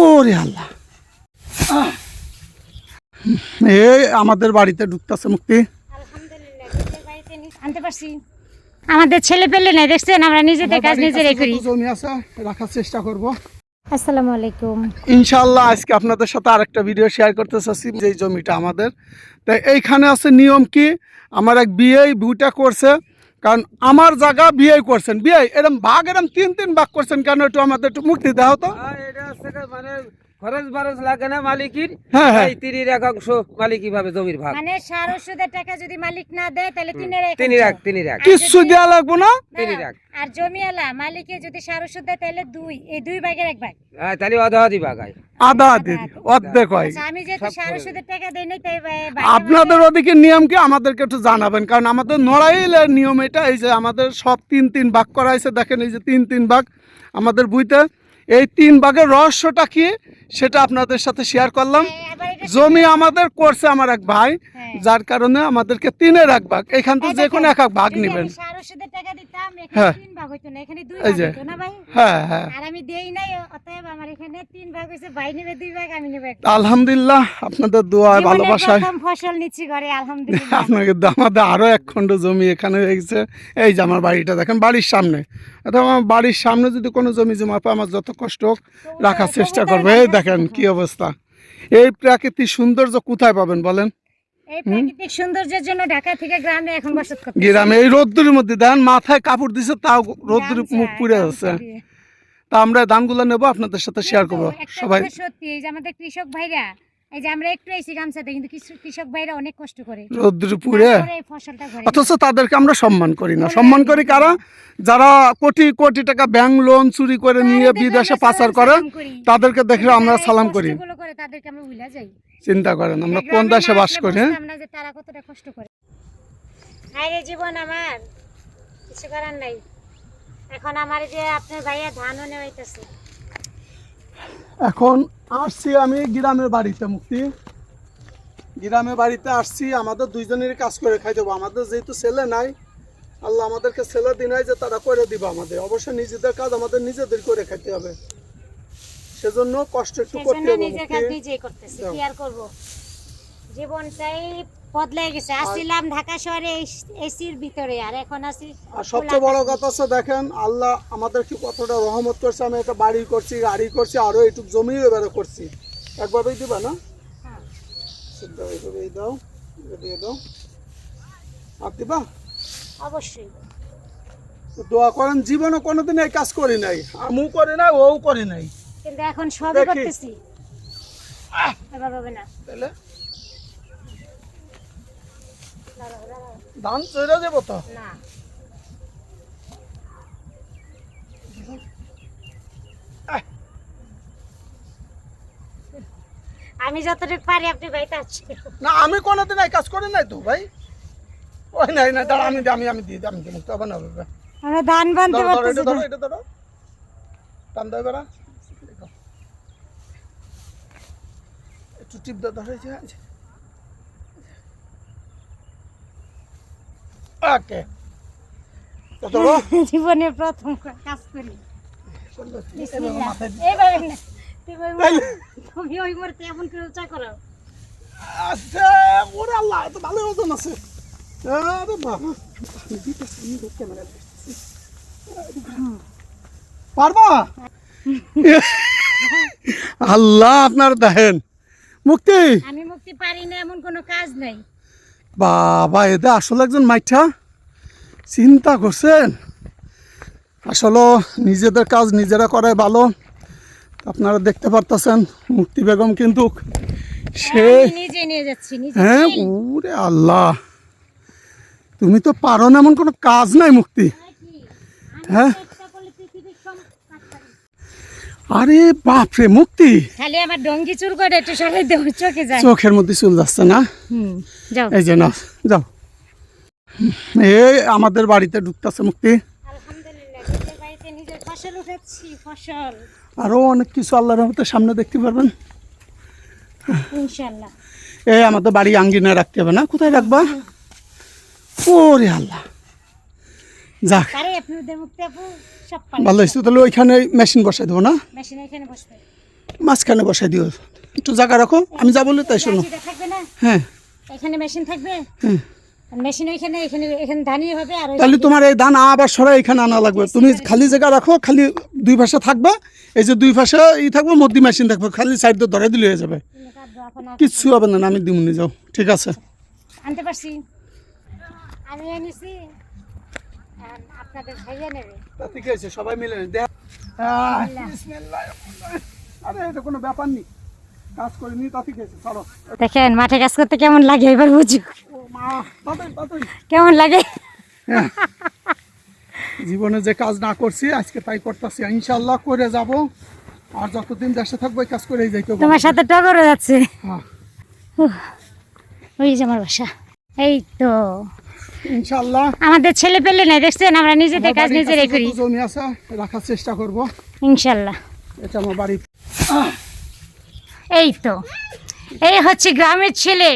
ওরে আল্লাহ। এই আমাদের বাড়িতে ঢুকতেছে মুক্তি। আনতে পারছি। আমাদের ছেলে পেলে নাই দেখছেন? আমরা নিজেদের কাজ নিজেরাই করি। জমি আছে রাখার চেষ্টা করব। আসসালামু আলাইকুম। ইনশাল্লাহ আজকে আপনাদের সাথে আরেকটা ভিডিও শেয়ার করতে চাচ্ছি যে জমিটা আমাদের। তাই এইখানে আছে নিয়ম কি? আমার এক বিয়ে বুটা করছে। কারণ আমার জায়গা বিয়ে করছেন বিয়ে? এরম ভাগ এরম তিন তিন ভাগ করছেন কেন? একটু আমাদের একটু মুক্তি দাও তো। হচ্ছে মানে খরচ বারচ লাগে না মালিকের। হ্যাঁ, হ্যাঁ। একাংশ জমির ভাগ। মানে সার ওষুধের টাকা যদি মালিক না দেয় তাহলে তিনের এক তিনি রাখ তিনি রাখ কিচ্ছু দেওয়া লাগবো না? তিনি রাখ আর জমিওয়ালা মালিকে যদি সার ওষুধ দেয় তাহলে দুই। এই দুই ভাগের এক ভাগ। হ্যাঁ, তাহলে অধা অধি ভাগ হয়। আধা আধি অর্ধেক হয়। আচ্ছা, আপনাদের ওদিকে নিয়ম কি? আমাদেরকে একটু জানাবেন কারণ আমাদের নড়াইলের নিয়ম এটা এই যে আমাদের সব তিন তিন ভাগ করা হয়েছে দেখেন এই যে তিন তিন ভাগ আমাদের বইতে। এই তিন ভাগের রহস্যটা কি? সেটা আপনাদের সাথে শেয়ার করলাম। এটা জমি আমাদের করছে আমার এক ভাই হ্যাঁ। যার কারণে আমাদেরকে তিনের এক ভাগ এখান থেকে যে কোনো এক এক ভাগ নেবেন। হ্যাঁ। তিন হইতো না এখানে দুই ভাগ হইতো না ভাই? হ্যাঁ হ্যাঁ। আর আমি দেই নাই অতএব আমার এখানে তিন ভাগ হয়েছে ভাই নেবে দুই ভাগ আমি নেবে এক ভাগ। আলহামদুলিল্লাহ আপনাদের দোয়া জীবনের ভালোবাসায়। প্রথম ফসল নিচ্ছি ঘরে আলহামদুলিল্লাহ। আপনাকে আমাদের আরও এক খণ্ড জমি এখানে গেছে। এই যে আমার বাড়িটা দেখেন বাড়ির সামনে। অথবা আমার বাড়ির সামনে যদি কোনো জমি জমা পায় আমার যত কষ্ট হোক রাখার চেষ্টা করবে। এই দেখেন কি অবস্থা। এই প্রাকৃতিক সৌন্দর্য কোথায় পাবেন বলেন? এই প্রাকৃতিক সৌন্দর্যের জন্য ঢাকা থেকে গ্রামে এখন বসত করতে গ্রামে এই রোদ্দুরের মধ্যে দেখেন মাথায় কাপড় দিছে তাও রোদ্দুর মুখ পুড়ে যাচ্ছে তা আমরা ধানগুলো নেব আপনাদের সাথে শেয়ার করব। সবাই সত্যি এই যে আমাদের কৃষক ভাইরা এই যে আমরা একটু এসি গামছাতে কিন্তু কৃষক ভাইরা অনেক কষ্ট করে। রোদ্দুর পুড়ে? তারপরে এই ফসলটা ঘরে অথচ তাদেরকে আমরা সম্মান করি না। সম্মান করি কারা? যারা কোটি কোটি টাকা ব্যাংক লোন চুরি করে নিয়ে বিদেশে পাচার করে তাদেরকে দেখে আমরা সালাম করি তাদেরকে আমরা ভুলে যাই। চিন্তা করেন আমরা কোন দেশে বাস করি হ্যাঁ? বুঝতাম যে তারা কতটা কষ্ট করে। আরে জীবন আমার কিছু করার নাই। এখন আমার যে আপনার ভাইয়া ধানও নেওয়াইতেছে। এখন আসছি আমি গ্রামের বাড়িতে মুক্তি। গ্রামের বাড়িতে আসছি আমাদের দুইজনের কাজ করে খাই দেবো। আমাদের যেহেতু ছেলে নাই আল্লাহ আমাদেরকে ছেলে দিনাই যে তারা করে দিব আমাদের। অবশ্যই নিজেদের কাজ আমাদের নিজেদের করে খাইতে হবে। সেজন্য কষ্ট একটু করতে হবে নিজের কাজ। নিজেই করতেছি কি আর করব? জীবনটাই বদলে গেছে। আসছিলাম ঢাকা শহরে এসির ভিতরে আর এখন আসি আর সবচেয়ে বড় কথা হচ্ছে দেখেন আল্লাহ আমাদেরকে কতটা রহমত করছে আমি একটা বাড়ি করছি গাড়ি করছি আরও এইটুক জমি এবারে করছি। একভাবেই দিবা না? হ্যাঁ। সিদ্ধ এইভাবেই দাও দিয়ে দাও। আর দিবা? অবশ্যই। দোয়া করেন জীবনে কোনোদিন এই কাজ করি নাই। আমিও করি নাই ও করি নাই। কিন্তু এখন সবই করতেছি। এবার হবে না। তাহলে। ধান চলে যাব তো? না। আমি যতটুকু পারি আপনি আছি না আমি কোনোদিন এই কাজ করি নাই তো ভাই। ওই নাই না দাঁড়া আমি আমি আমি দিয়ে আমি দিই তবে না আমরা ধান বানতে পারতেছি এটা ধরো। এটা ধরো। টান দাও একটু টিপ। ওকে। জীবনে প্রথম কাজ করি। তুমি ওই এমন উঁচা আচ্ছা ওরে আল্লাহ ভালো ওজন আছে। আরে বাবা আমি দিতেছি, আমি ক্যামেরা পারবা? আল্লাহ আপনার দেখেন। মুক্তি? আমি মুক্তি পারি না এমন কোনো কাজ নাই। বাবা এতে আসলে একজন মাইঠা। চিন্তা করছেন? আসলে নিজেদের কাজ নিজেরা করাই ভালো। আপনারা দেখতে পারতেছেন মুক্তি বেগম কিন্তু সে নিজে হ্যাঁ ওরে আল্লাহ। তুমি তো পারো না এমন কোনো কাজ নাই মুক্তি। হ্যাঁ চেষ্টা করলে পৃথিবীর সব কাজ পারি। আরে বাপরে মুক্তি। খালি আমার ডঙ্গি চুর করে একটু সরাই দেবো চোখে যায়। চোখের মধ্যে চুল যাচ্ছে না? হুম যাও। এই যে না যাও। এই আমাদের বাড়িতে ঢুকতেছে মুক্তি। আলহামদুলিল্লাহ নিজের বাড়িতে নিজের ফসল উঠাচ্ছি ফসল। আরও অনেক কিছু আল্লাহর রহমতের সামনে দেখতে পারবেন। এই আমাদের বাড়ি আঙ্গিনায় রাখতে হবে না? কোথায় রাখবা? ওরে আল্লাহ। যাক। ভালো হয়েছে তাহলে ওইখানে মেশিন বসাই দেবো না? মাঝখানে বসাই দিও। একটু জায়গা রাখো আমি যা বলি তাই শোনো। হ্যাঁ। এখানে মেশিন থাকবে? হ্যাঁ। তাহলে তোমার এই ধান আবার সরাই এখানে আনা লাগবে। তুমি খালি জায়গা রাখো খালি দুই পাশে থাকবে। এই যে দুই পাশে ই থাকবে মধ্যে মেশিন থাকবে। খালি সাইড দিয়ে ধরে দিলে হয়ে যাবে। কিচ্ছু হবে না আমি দিমুনি যাও। ঠিক আছে। আনতে পারছি। আমি এনেছি। আপনাদের ভাইয়া নেবে। তাতে কি হয়েছে সবাই মিলে দেখ। আরে এটা কোনো ব্যাপার নেই কাজ করিনি তাতে কি হয়েছে চলো। দেখেন মাঠে কাজ করতে কেমন লাগে এবার বুঝু। ও মা তাতেই তাতেই কেমন লাগে? জীবনে যে কাজ না করছি আজকে তাই করতেছি। ইনশাল্লাহ করে যাব। আর যতদিন দেশে থাকব এই কাজ করেই যাইতে হবে। তোমার সাথে টগরও যাচ্ছে। হ্যাঁ। ওই যে আমার বাসা। এই তো। ইনশাল্লাহ আমাদের ছেলে পেলে নাই দেখছেন? আমরা নিজেদের কাজ নিজেরাই করি জমি আছে রাখার চেষ্টা করব। ইনশাল্লাহ এটা আমার বাড়ি এই তো। এই হচ্ছে গ্রামের ছেলে।